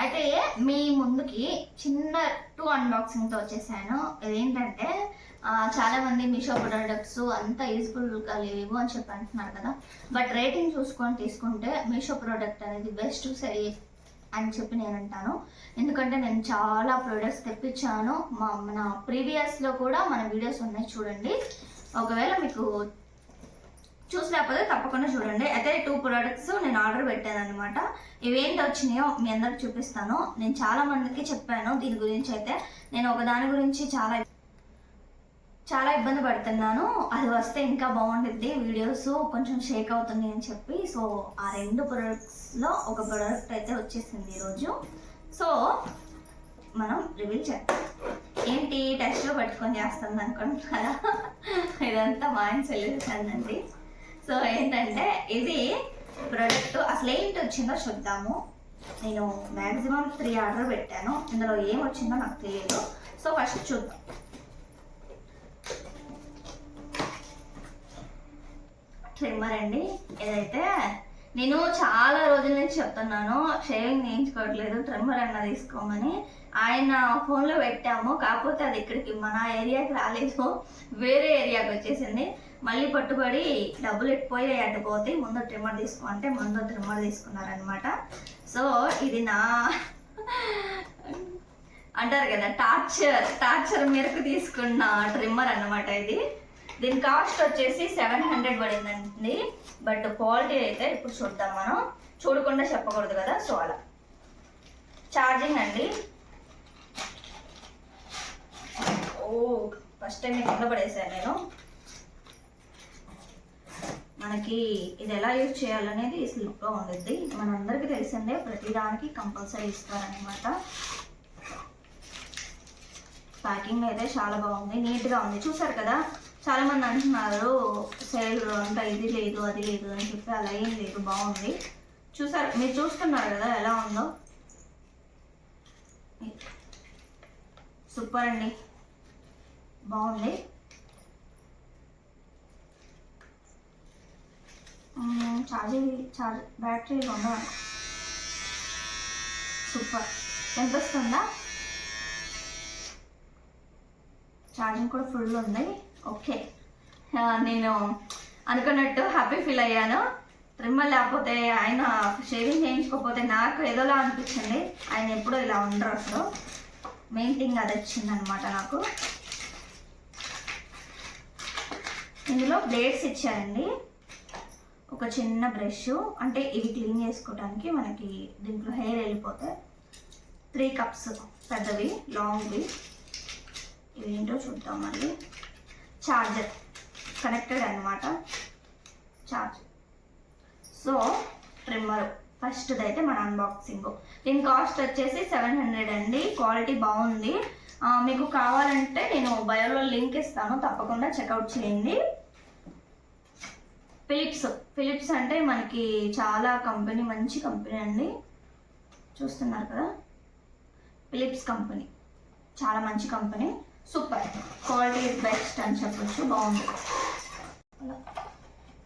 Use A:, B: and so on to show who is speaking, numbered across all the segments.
A: అయితే మీ ముందుకి చిన్న టూ అన్బాక్సింగ్తో వచ్చేసాను. ఇదేంటంటే చాలామంది చాలా మంది మీషో ప్రొడక్ట్స్ అంత యూస్ఫుల్గా లేవు అని చెప్పి అంటున్నారు కదా. బట్ రేటింగ్ చూసుకొని తీసుకుంటే మీషో ప్రోడక్ట్ అనేది బెస్ట్ సరి అని చెప్పి నేను అంటాను. ఎందుకంటే నేను చాలా ప్రొడక్ట్స్ తెప్పించాను. మా మన ప్రీవియస్లో కూడా మన వీడియోస్ ఉన్నాయి చూడండి. ఒకవేళ మీకు చూసినప్పుడు తప్పకుండా చూడండి. అయితే టూ ప్రోడక్ట్స్ నేను ఆర్డర్ పెట్టాను అనమాట ఇవేంటి వచ్చినాయో మీ అందరికి చూపిస్తాను. నేను చాలా మందికి చెప్పాను. దీని గురించి అయితే నేను ఒకదాని గురించి చాలా చాలా ఇబ్బంది పడుతున్నాను. అది వస్తే ఇంకా బాగుంటుంది వీడియోస్ కొంచెం షేక్ అవుతుంది అని చెప్పి. సో ఆ రెండు ప్రొడక్ట్స్లో ఒక ప్రోడక్ట్ అయితే వచ్చేసింది ఈరోజు. సో మనం రివీల్ చేద్దాం. ఏంటి? టెస్ట్లో పట్టుకొని చేస్తుంది అనుకుంటున్నారా? ఇదంతా మా ఆయన సొల్యూషన్ అండి సో ఏంటంటే ఇది ప్రోడక్ట్ అసలు ఏంటి వచ్చిందో చూద్దాము. నేను మ్యాక్సిమం త్రీ ఆర్డర్ పెట్టాను. ఇందులో ఏం వచ్చిందో నాకు తెలియదు. సో ఫస్ట్ చూద్దాం. ట్రిమ్మర్ అండి. ఇదైతే నేను చాలా రోజుల నుంచి చెప్తున్నాను షేవింగ్ చేయించుకోవట్లేదు ట్రిమ్మర్ అన్న తీసుకోమని. ఆయన ఫోన్లో పెట్టాము కాకపోతే అది ఇక్కడికి మన ఏరియాకి రాలేదు వేరే ఏరియాకి వచ్చేసింది. మళ్ళీ పట్టుబడి డబ్బులు ఎక్కిపోయి అటు పోతే ముందు ట్రిమ్మర్ తీసుకో అంటే ముందు ట్రిమ్మర్ తీసుకున్నారనమాట సో ఇది నా అంటారు కదా టార్చర్ టార్చర్ మేరకు తీసుకున్న ట్రిమ్మర్ అన్నమాట ఇది. దీని కాస్ట్ వచ్చేసి సెవెన్ హండ్రెడ్ పడిందండి. బట్ క్వాలిటీ అయితే ఇప్పుడు చూద్దాం మనం. చూడకుండా చెప్పకూడదు కదా? సో అలా. ఛార్జింగ్ అండి. ఓ ఫస్ట్ టైం కింద పడేసాను నేను. మనకి ఇది ఎలా యూజ్ చేయాలనేది స్లిప్లో ఉండిద్ది. మనందరికీ తెలిసిందే ప్రతిదానికి కంపల్సరీ ఇస్తారనమాట ప్యాకింగ్ అయితే చాలా బాగుంది నీట్గా ఉంది. చూసారు కదా? చాలా మంది అంటున్నారు సేల్ అంటే ఇది లేదు అది లేదు అని చెప్పి అలా ఏం లేదు బాగుంది. చూసారు మీరు చూస్తున్నారు కదా ఎలా ఉందో? సూపర్ అండి. బాగుంది. ఛార్జింగ్ ఛార్జ్ బ్యాటరీ ఉందా సూపర్. ఎంత వస్తుందా? ఛార్జింగ్ కూడా ఫుల్ ఉంది. ఓకే. నేను అనుకున్నట్టు హ్యాపీ ఫీల్ అయ్యాను. ట్రిమ్మర్ లేకపోతే ఆయన షేవింగ్ చేయించుకోకపోతే నాకు ఏదోలా అనిపించింది ఆయన ఎప్పుడూ ఇలా ఉండరు అసలు. మెయిన్ థింగ్ అది వచ్చింది అనమాట నాకు. ఇందులో బ్లేడ్స్ ఇచ్చారండి. ఒక చిన్న బ్రష్ అంటే ఇవి క్లీన్ చేసుకోవడానికి మనకి దీంట్లో హెయిర్ వెళ్ళిపోతే త్రీ కప్స్ పెద్దవి లాంగ్వి ఇవేంటో చూద్దాం మళ్ళీ. ఛార్జర్ కనెక్టెడ్ అనమాట ఛార్జ్ సో ట్రిమ్మర్ ఫస్ట్ది అయితే మన అన్బాక్సింగ్ దీని కాస్ట్ వచ్చేసి సెవెన్ హండ్రెడ్ అండి. క్వాలిటీ బాగుంది. మీకు కావాలంటే నేను బయోలో లింక్ ఇస్తాను. తప్పకుండా చెక్అవుట్ చేయండి. ఫిలిప్స్ ఫిలిప్స్ అంటే మనకి చాలా కంపెనీ మంచి కంపెనీ అండి. చూస్తున్నారు కదా? ఫిలిప్స్ కంపెనీ చాలా మంచి company super. Quality is best అని చెప్పొచ్చు. బాగుంది.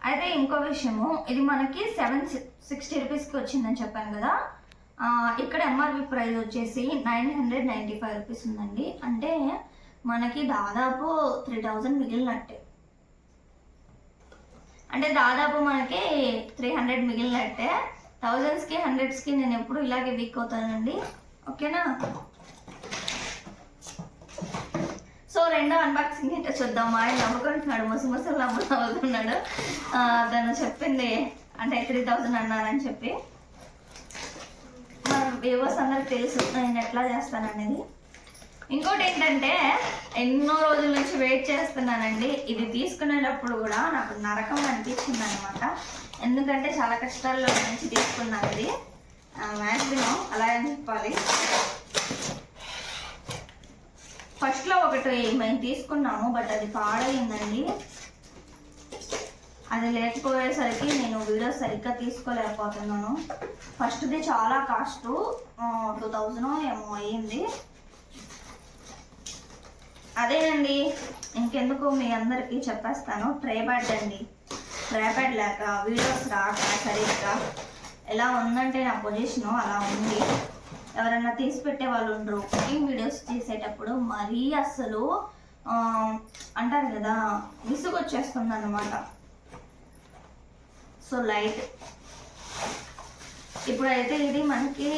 A: అయితే ఇంకో విషయము ఇది మనకి సెవెన్ సిక్స్టీ రూపీస్కి వచ్చిందని చెప్పాను కదా. ఇక్కడ ఎంఆర్పి ప్రైస్ వచ్చేసి nine hundred ninety five rupees ఉందండి. అంటే మనకి దాదాపు త్రీ థౌజండ్ మిగిలినట్టే. అంటే దాదాపు మనకి త్రీ హండ్రెడ్ మిగిలినట్టే. థౌజండ్స్కి హండ్రెడ్స్కి నేను ఎప్పుడు ఇలాగే వీక్ అవుతానండి. ఓకేనా సో రెండో అన్బాక్సింగ్ ఏంటో చూద్దాం. ఆయన నవ్వుకుంటున్నాడు ముసు ముసలు నవ్వు నవ్వుతున్నాడు తను చెప్పింది అంటే త్రీ థౌజండ్ అన్నారని చెప్పి. మనం వ్యూవర్స్ అందరికి తెలుసు నేను ఎట్లా చేస్తాననేది. ఇంకోటి ఏంటంటే ఎన్నో రోజుల నుంచి వెయిట్ చేస్తున్నానండి. ఇది తీసుకునేటప్పుడు కూడా నాకు నరకం అనిపించింది అనమాట ఎందుకంటే చాలా కష్టాల్లో నుంచి తీసుకున్నాను ఇది. మ్యాక్సిమం అలా అని చెప్పాలి. ఫస్ట్లో ఒకటి మేము తీసుకున్నాము బట్ అది పాడైందండి. అది లేకపోయేసరికి నేను వీడియో సరిగ్గా తీసుకోలేకపోతున్నాను. ఫస్ట్ది చాలా కాస్ట్ టూ థౌజండ్ ఏమో అయ్యింది. అదేనండి ఇంకెందుకు మీ అందరికీ చెప్పేస్తాను. ట్రే బ్యాడ్ అండి. ట్రే బ్యాడ్ లేక వీడియోస్ రాక సరిగ్గా ఎలా ఉందంటే నా పొజిషను అలా ఉంది. ఎవరైనా తీసి పెట్టే వాళ్ళు ఉండరు. కుకింగ్ వీడియోస్ చేసేటప్పుడు మరీ అస్సలు అంటారు కదా విసుగు వచ్చేస్తుంది అనమాట సో లైట్. ఇప్పుడైతే ఇది మనకి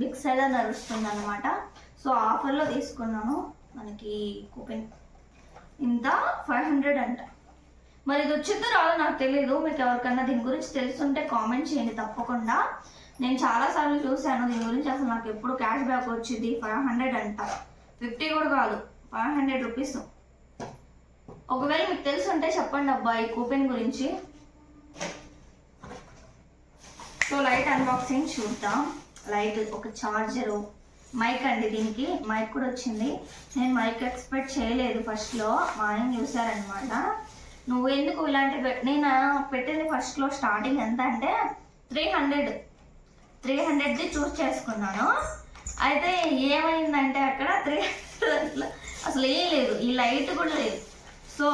A: బిగ్ సైడ్ నడుస్తుంది అనమాట సో ఆఫర్లో తీసుకున్నాను. మనకి కూపెన్. ఇంత ఫైవ్ హండ్రెడ్ అంట. మరి ఇది వచ్చిందో రాదో నాకు తెలియదు మీకు ఎవరికన్నా దీని గురించి తెలుసుంటే కామెంట్ చేయండి తప్పకుండా. నేను చాలాసార్లు చూశాను దీని గురించి అసలు నాకు ఎప్పుడు క్యాష్ బ్యాక్ వచ్చింది? ఫైవ్ హండ్రెడ్ అంట. ఫిఫ్టీ కూడా కాదు. Five hundred rupees. ఒకవేళ మీకు తెలిసి ఉంటే చెప్పండి అబ్బా ఈ కూపెన్ గురించి. సో లైట్ అన్బాక్సింగ్ చూద్దాం. లైట్ ఒక చార్జరు మైక్ అండి దీనికి. మైక్ కూడా వచ్చింది. నేను మైక్ ఎక్స్పెక్ట్ చేయలేదు ఫస్ట్లో. మా ఆయన చూసారనమాట నువ్వు ఎందుకు ఇలాంటి నేను పెట్టింది ఫస్ట్లో స్టార్టింగ్ ఎంత అంటే త్రీ హండ్రెడ్ త్రీ హండ్రెడ్ది చూస్ చేసుకున్నాను. అయితే ఏమైందంటే అక్కడ త్రీ హండ్రెడ్ అసలు ఏం లేదు ఈ లైట్ కూడా లేదు. సో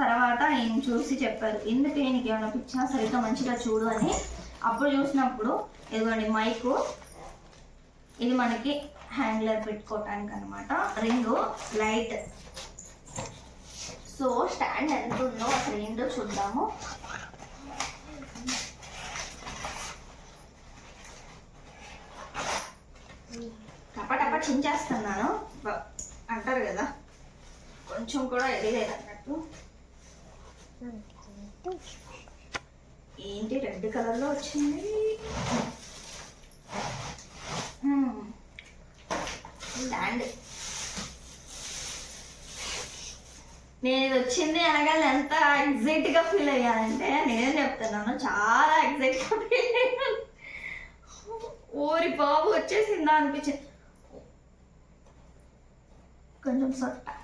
A: తర్వాత ఈయన చూసి చెప్పారు ఎందుకు ఈయనకి ఏమైనా పిచ్చినా సరిగ్గా మంచిగా చూడు అని. అప్పుడు చూసినప్పుడు ఇదిగోండి మైకు. ఇది మనకి హ్యాండ్లర్ పెట్టుకోవటానికి అనమాట రింగు లైట్. సో స్టాండ్ ఎంత ఉందో అసలు ఏంటో చూద్దాము. చించేస్తున్నాను అంటారు కదా. కొంచెం కూడా ఎడిలేదు అన్నట్టు ఏంటి రెడ్ కలర్లో వచ్చింది? ల్యాండ్. నేను ఇది వచ్చింది అనగా ఎంత ఎగ్జైట్గా ఫీల్ అయ్యానంటే నేనేం చెప్తున్నాను చాలా ఎగ్జైట్గా ఫీల్ అయ్యాను. ఓరి బాబు వచ్చేసిందా అనిపించింది. కొంచెం సొట్ట